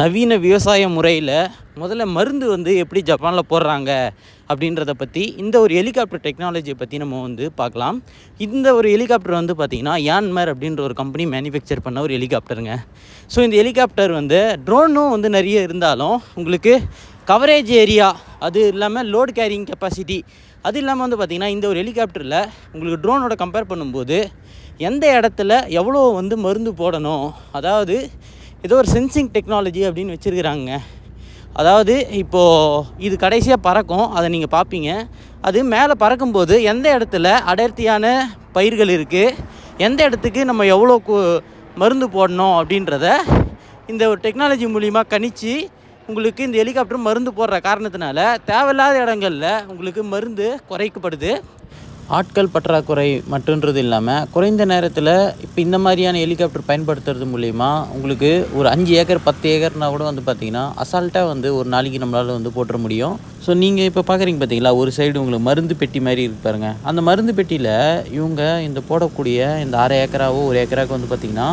நவீன விவசாய முறையில் முதல்ல மருந்து வந்து எப்படி ஜப்பானில் போடுறாங்க அப்படின்றத பற்றி இந்த ஒரு ஹெலிகாப்டர் டெக்னாலஜியை பற்றி நம்ம வந்து பார்க்கலாம். இந்த ஒரு ஹெலிகாப்டர் வந்து பார்த்திங்கன்னா யான்மர் அப்படின்ற ஒரு கம்பெனி மேனுஃபேக்சர் பண்ண ஒரு ஹெலிகாப்டருங்க. ஸோ இந்த ஹெலிகாப்டர் வந்து ட்ரோனும் வந்து நிறைய இருந்தாலும் உங்களுக்கு கவரேஜ் ஏரியா அது இல்லாமல் லோடு கேரிங் கெப்பாசிட்டி அது இல்லாமல் வந்து பார்த்திங்கன்னா இந்த ஒரு ஹெலிகாப்டரில் உங்களுக்கு ட்ரோனோட கம்பேர் பண்ணும்போது எந்த இடத்துல எவ்வளோ வந்து மருந்து போடணும் அதாவது ஏதோ ஒரு சென்சிங் டெக்னாலஜி அப்படின்னு வச்சுருக்குறாங்க. அதாவது இப்போது இது கடைசியாக பறக்கும் அதை நீங்கள் பார்ப்பீங்க அது மேலே பறக்கும்போது எந்த இடத்துல அடர்த்தியான பயிர்கள் இருக்குது எந்த இடத்துக்கு நம்ம எவ்வளோ மருந்து போடணும் அப்படின்றத இந்த ஒரு டெக்னாலஜி மூலிமா கணிச்சு உங்களுக்கு இந்த ஹெலிகாப்டர் மருந்து போடுற காரணத்தினால தேவையில்லாத இடங்களில் உங்களுக்கு மருந்து குறைக்கப்படுது. ஆட்கள் பற்றாக்குறை மட்டுன்றது இல்லாமல் குறைந்த நேரத்தில் இப்போ இந்த மாதிரியான ஹெலிகாப்டர் பயன்படுத்துறது மூலிமா உங்களுக்கு ஒரு அஞ்சு ஏக்கர் பத்து ஏக்கர்னா கூட வந்து பார்த்தீங்கன்னா அசால்ட்டாக வந்து ஒரு நாளைக்கு நம்மளால் வந்து போட்டுற முடியும். ஸோ நீங்கள் இப்போ பார்க்குறீங்க பார்த்தீங்களா ஒரு சைடு உங்களுக்கு மருந்து பெட்டி மாதிரி இருக்கு அந்த மருந்து பெட்டியில் இவங்க இந்த போடக்கூடிய இந்த அரை ஏக்கராவோ ஒரு ஏக்கராவுக்கு வந்து பார்த்திங்கன்னா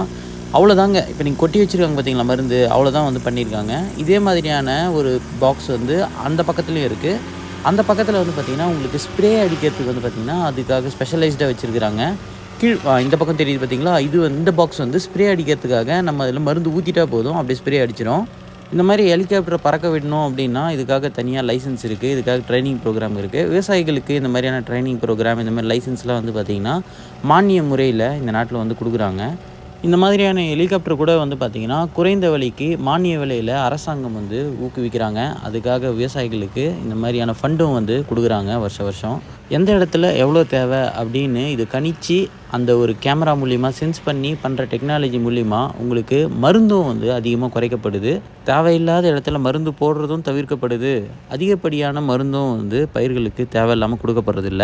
அவ்வளோதாங்க இப்போ நீங்கள் கொட்டி வச்சுருக்காங்க பார்த்தீங்களா மருந்து? அவ்வளோதான் வந்து பண்ணியிருக்காங்க. இதே மாதிரியான ஒரு பாக்ஸ் வந்து அந்த பக்கத்துலேயும் இருக்குது அந்த பக்கத்தில் வந்து பார்த்திங்கன்னா உங்களுக்கு ஸ்ப்ரே அடிக்கிறதுக்கு வந்து பார்த்திங்கன்னா அதுக்காக ஸ்பெஷலைஸ்டாக வச்சுருக்கிறாங்க. கீழ் இந்த பக்கம் தெரியுது பார்த்தீங்களா இது வந்து இந்த பாக்ஸ் வந்து ஸ்ப்ரே அடிக்கிறதுக்காக நம்ம அதில் மருந்து ஊற்றிட்டா போதும் அப்படியே ஸ்ப்ரே அடிச்சிடும் இந்த மாதிரி ஹெலிகாப்டரை பறக்க விடணும் அப்படின்னா இதுக்காக தனியாக லைசன்ஸ் இருக்குது இதுக்காக ட்ரைனிங் ப்ரோக்ராம் இருக்குது விவசாயிகளுக்கு இந்த மாதிரியான ட்ரைனிங் ப்ரோக்ராம் இந்த மாதிரி லைசன்ஸ்லாம் வந்து பார்த்திங்கன்னா மானிய முறையில் இந்த நாட்டில் வந்து கொடுக்குறாங்க. இந்த மாதிரியான ஹெலிகாப்டர் கூட வந்து பார்த்திங்கன்னா குறைந்த விலைக்கு மானிய விலையில் அரசாங்கம் வந்து ஊக்குவிக்கிறாங்க. அதுக்காக விவசாயிகளுக்கு இந்த மாதிரியான ஃபண்டும் வந்து கொடுக்குறாங்க வருஷ வருஷம். எந்த இடத்துல எவ்வளோ தேவை அப்படின்னு இது கணிச்சு அந்த ஒரு கேமரா மூலிமா சென்ஸ் பண்ணி பண்ணுற டெக்னாலஜி மூலிமா உங்களுக்கு மருந்தும் வந்து அதிகமாக குறைக்கப்படுது. தேவையில்லாத இடத்துல மருந்து போடுறதும் தவிர்க்கப்படுது. அதிகப்படியான மருந்தும் வந்து பயிர்களுக்கு தேவையில்லாமல் கொடுக்கப்படுறதில்ல.